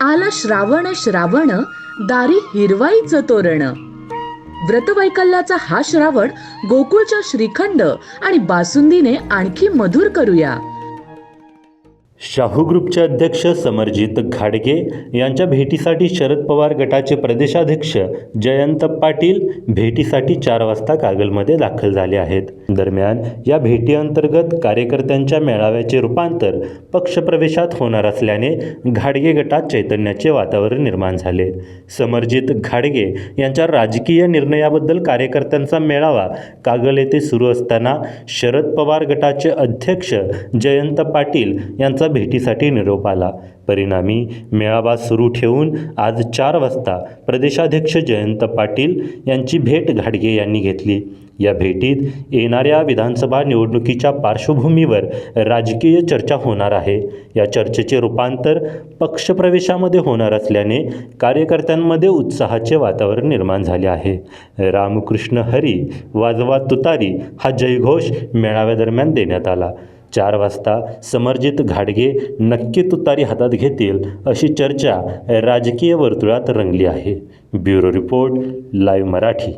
आला श्रावण श्रावण दारी हिरवाईचं तोरण. व्रतवैकल्याचा हा श्रावण गोकुळच्या श्रीखंड आणि बासुंदीने आणखी मधुर करूया. शाहू ग्रुपचे अध्यक्ष समरजित घाडगे यांच्या भेटीसाठी शरद पवार गटाचे प्रदेशाध्यक्ष जयंत पाटील भेटीसाठी चार वाजता कागलमध्ये दाखल झाले आहेत. दरम्यान या भेटीअंतर्गत कार्यकर्त्यांच्या मेळाव्याचे रूपांतर पक्षप्रवेशात होणार असल्याने घाडगे गटात चैतन्याचे वातावरण निर्माण झाले. समरजित घाडगे यांच्या राजकीय निर्णयाबद्दल कार्यकर्त्यांचा मेळावा कागल येथे सुरू असताना शरद पवार गटाचे अध्यक्ष जयंत पाटील यांचा भेटीसाठी निरोप आला. परिणामी मेळावा सुरू ठेवून आज चार वाजता प्रदेशाध्यक्ष जयंत पाटील यांची भेट घाडगे यांनी घेतली. या भेटीत येणाऱ्या विधानसभा निवडणुकीच्या पार्श्वभूमीवर राजकीय चर्चा होणार आहे. या चर्चेचे रूपांतर पक्षप्रवेशामध्ये होणार असल्याने कार्यकर्त्यांमध्ये उत्साहाचे वातावरण निर्माण झाले आहे. रामकृष्ण हरी वाजवा तुतारी हा जयघोष मेळाव्यादरम्यान देण्यात आला. चार वाजता समरजित घाडगे नक्की तुतारी हातात घेतील अशी चर्चा राजकीय वर्तुळात रंगली आहे. Bureau report live Marathi.